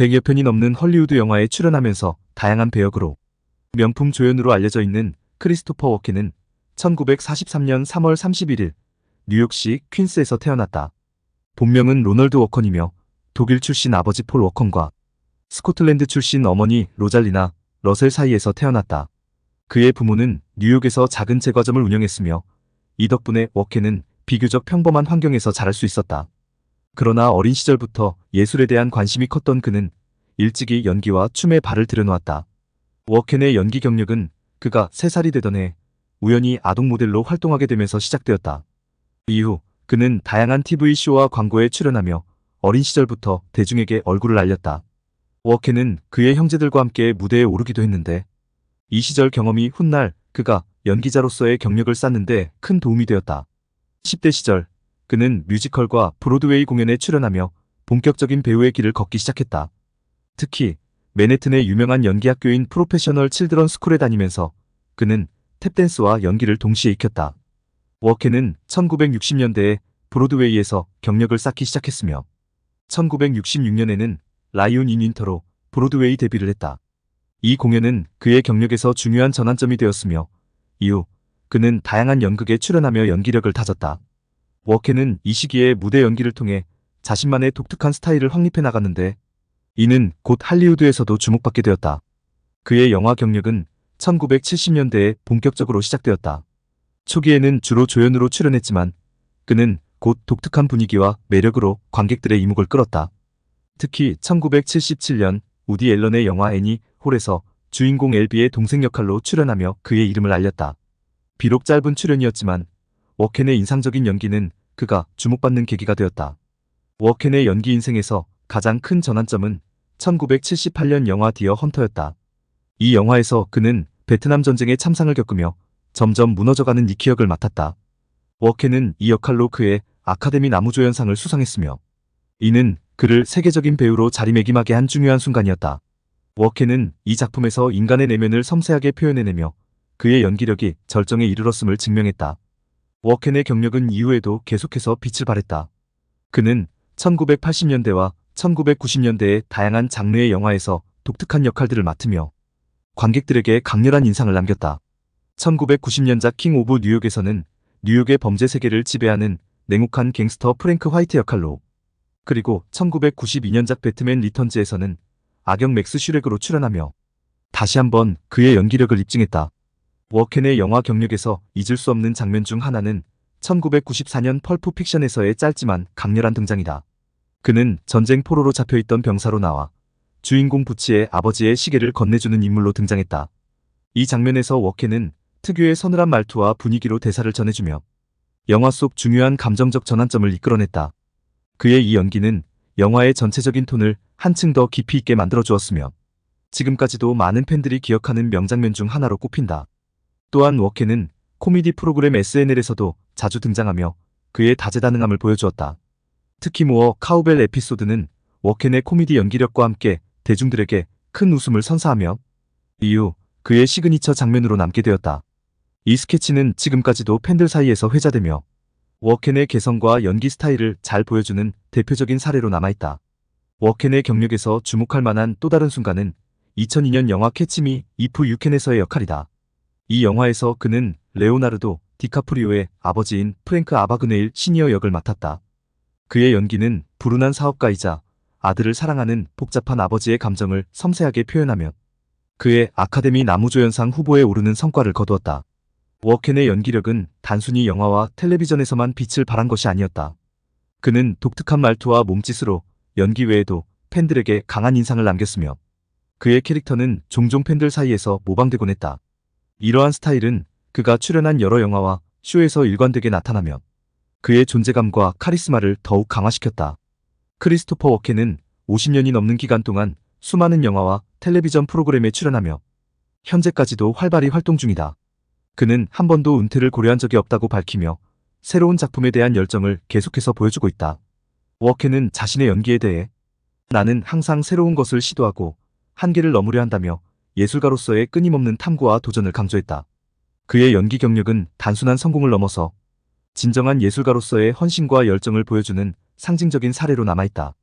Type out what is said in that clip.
100여 편이 넘는 헐리우드 영화에 출연하면서 다양한 배역으로 명품 조연으로 알려져 있는 크리스토퍼 워켄은 1943년 3월 31일 뉴욕시 퀸스에서 태어났다. 본명은 로널드 워컨이며 독일 출신 아버지 폴 워컨과 스코틀랜드 출신 어머니 로잘리나 러셀 사이에서 태어났다. 그의 부모는 뉴욕에서 작은 제과점을 운영했으며 이 덕분에 워켄은 비교적 평범한 환경에서 자랄 수 있었다. 그러나 어린 시절부터 예술에 대한 관심이 컸던 그는 일찍이 연기와 춤에 발을 들여놓았다. 워켄의 연기 경력은 그가 3살이 되던 해 우연히 아동 모델로 활동하게 되면서 시작되었다. 이후 그는 다양한 TV쇼와 광고에 출연하며 어린 시절부터 대중에게 얼굴을 알렸다. 워켄은 그의 형제들과 함께 무대에 오르기도 했는데 이 시절 경험이 훗날 그가 연기자로서의 경력을 쌓는데 큰 도움이 되었다. 10대 시절 그는 뮤지컬과 브로드웨이 공연에 출연하며 본격적인 배우의 길을 걷기 시작했다. 특히 맨해튼의 유명한 연기학교인 프로페셔널 칠드런 스쿨에 다니면서 그는 탭댄스와 연기를 동시에 익혔다. 워켄은 1960년대에 브로드웨이에서 경력을 쌓기 시작했으며 1966년에는 라이온 인 윈터로 브로드웨이 데뷔를 했다. 이 공연은 그의 경력에서 중요한 전환점이 되었으며 이후 그는 다양한 연극에 출연하며 연기력을 다졌다. 워켄은 이 시기에 무대 연기를 통해 자신만의 독특한 스타일을 확립해 나갔는데 이는 곧 할리우드에서도 주목받게 되었다. 그의 영화 경력은 1970년대에 본격적으로 시작되었다. 초기에는 주로 조연으로 출연했지만 그는 곧 독특한 분위기와 매력으로 관객들의 이목을 끌었다. 특히 1977년 우디 앨런의 영화 애니 홀에서 주인공 엘비의 동생 역할로 출연하며 그의 이름을 알렸다. 비록 짧은 출연이었지만 워켄의 인상적인 연기는 그가 주목받는 계기가 되었다. 워켄의 연기 인생에서 가장 큰 전환점은 1978년 영화 디어 헌터였다. 이 영화에서 그는 베트남 전쟁의 참상을 겪으며 점점 무너져가는 니키 역을 맡았다. 워켄은 이 역할로 그의 아카데미 나무조연상을 수상했으며 이는 그를 세계적인 배우로 자리매김하게 한 중요한 순간이었다. 워켄은 이 작품에서 인간의 내면을 섬세하게 표현해내며 그의 연기력이 절정에 이르렀음을 증명했다. 워켄의 경력은 이후에도 계속해서 빛을 발했다. 그는 1980년대와 1990년대의 다양한 장르의 영화에서 독특한 역할들을 맡으며 관객들에게 강렬한 인상을 남겼다. 1990년작 킹 오브 뉴욕에서는 뉴욕의 범죄 세계를 지배하는 냉혹한 갱스터 프랭크 화이트 역할로 그리고 1992년작 배트맨 리턴즈에서는 악역 맥스 슈렉으로 출연하며 다시 한번 그의 연기력을 입증했다. 워켄의 영화 경력에서 잊을 수 없는 장면 중 하나는 1994년 펄프 픽션에서의 짧지만 강렬한 등장이다. 그는 전쟁 포로로 잡혀있던 병사로 나와 주인공 부치의 아버지의 시계를 건네주는 인물로 등장했다. 이 장면에서 워켄은 특유의 서늘한 말투와 분위기로 대사를 전해주며 영화 속 중요한 감정적 전환점을 이끌어냈다. 그의 이 연기는 영화의 전체적인 톤을 한층 더 깊이 있게 만들어 주었으며 지금까지도 많은 팬들이 기억하는 명장면 중 하나로 꼽힌다. 또한 워켄은 코미디 프로그램 SNL에서도 자주 등장하며 그의 다재다능함을 보여주었다. 특히 모어 카우벨 에피소드는 워켄의 코미디 연기력과 함께 대중들에게 큰 웃음을 선사하며 이후 그의 시그니처 장면으로 남게 되었다. 이 스케치는 지금까지도 팬들 사이에서 회자되며 워켄의 개성과 연기 스타일을 잘 보여주는 대표적인 사례로 남아있다. 워켄의 경력에서 주목할 만한 또 다른 순간은 2002년 영화 캐치미 이프 유캔에서의 역할이다. 이 영화에서 그는 레오나르도 디카프리오의 아버지인 프랭크 아바그네일 시니어 역을 맡았다. 그의 연기는 불운한 사업가이자 아들을 사랑하는 복잡한 아버지의 감정을 섬세하게 표현하며 그의 아카데미 나무조연상 후보에 오르는 성과를 거두었다. 워켄의 연기력은 단순히 영화와 텔레비전에서만 빛을 발한 것이 아니었다. 그는 독특한 말투와 몸짓으로 연기 외에도 팬들에게 강한 인상을 남겼으며 그의 캐릭터는 종종 팬들 사이에서 모방되곤 했다. 이러한 스타일은 그가 출연한 여러 영화와 쇼에서 일관되게 나타나며 그의 존재감과 카리스마를 더욱 강화시켰다. 크리스토퍼 워켄은 50년이 넘는 기간 동안 수많은 영화와 텔레비전 프로그램에 출연하며 현재까지도 활발히 활동 중이다. 그는 한 번도 은퇴를 고려한 적이 없다고 밝히며 새로운 작품에 대한 열정을 계속해서 보여주고 있다. 워켄은 자신의 연기에 대해 나는 항상 새로운 것을 시도하고 한계를 넘으려 한다며 예술가로서의 끊임없는 탐구와 도전을 강조했다. 그의 연기 경력은 단순한 성공을 넘어서 진정한 예술가로서의 헌신과 열정을 보여주는 상징적인 사례로 남아있다.